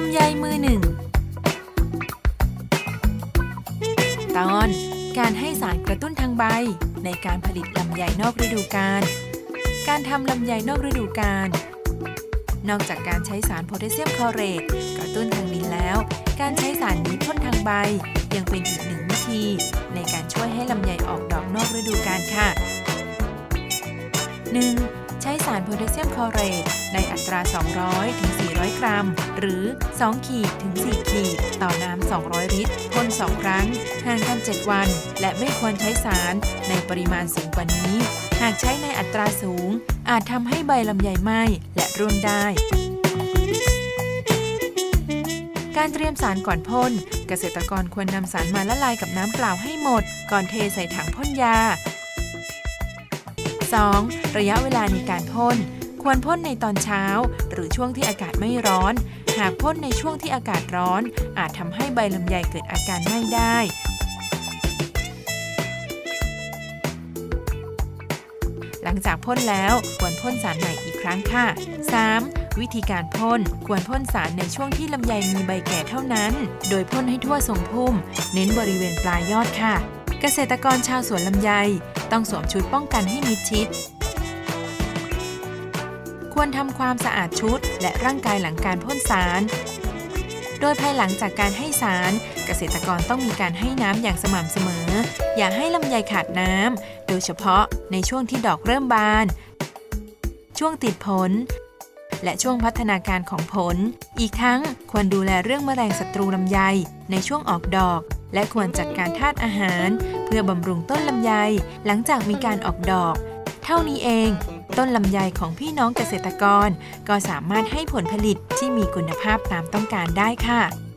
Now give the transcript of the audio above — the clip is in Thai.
ลำไยมือหนึ่ง ตอนการให้สารกระตุ้นทางใบ ในการผลิตลำไยนอกฤดูกาล การทำลำไยนอกฤดูกาล นอกจากการใช้สารโพแทสเซียมคอเรตกระตุ้นทางดินแล้ว การใช้สารนี้พ่นทางใบยังเป็นอีกหนึ่งวิธี ในการช่วยให้ลำไยออกดอกนอกฤดูกาลค่ะ 1. ใช้สารโพแทสเซียมคอเรตในอัตรา 200-400 800 กรัม หรือ 2 ขีดถึง 4 ขีด ต่อน้ำ 200 ลิตรพ่น 2 ครั้ง ห่างกัน 7 วัน และไม่ควรใช้สารในปริมาณสูงกว่านี้ หากใช้ในอัตราสูง อาจทำให้ใบลำไยไหม้และร่วงได้การเตรียมสารก่อนพ่น เกษตรกรควรนำสารมาละลายกับน้ำเปล่าให้หมด ก่อนเทใส่ถังพ่นยา 2. ระยะเวลาในการพ่น ควรพ่นในตอนเช้า หรือช่วงที่อากาศไม่ร้อน หากพ่นในช่วงที่อากาศร้อน อาจทำให้ใบลำไยเกิดอาการไหม้ได้ หลังจากพ่นแล้วควรพ่นสารใหม่อีกครั้งค่ะ 3. วิธีการพ่นควรพ่นสารในช่วงที่ลำไยมีใบแก่เท่านั้น โดยพ่นให้ทั่วทรงพุ่ม เน้นบริเวณปลายยอดค่ะ เกษตรกรชาวสวนลำไย ต้องสวมชุดป้องกันให้มิดชิด ควรทำความสะอาดชุด และร่างกายหลังการพ่นสาร โดยภายหลังจากการให้สาร เกษตรกรต้องมีการให้น้ำอย่างสม่ำเสมอ อย่าให้ลำไยขาดน้ำ โดยเฉพาะในช่วงที่ดอกเริ่มบาน ช่วงติดผล และช่วงพัฒนาการของผล อีกทั้งควรดูแลเรื่องแมลงศัตรูลำไยในช่วงออกดอกและควรจัดการธาตุอาหาร เพื่อบำรุงต้นลำไย หลังจากมีการออกดอก เท่านี้เอง ต้นลำไยของพี่น้องเกษตรกร ก็สามารถให้ผลผลิตที่มีคุณภาพตามต้องการได้ค่ะ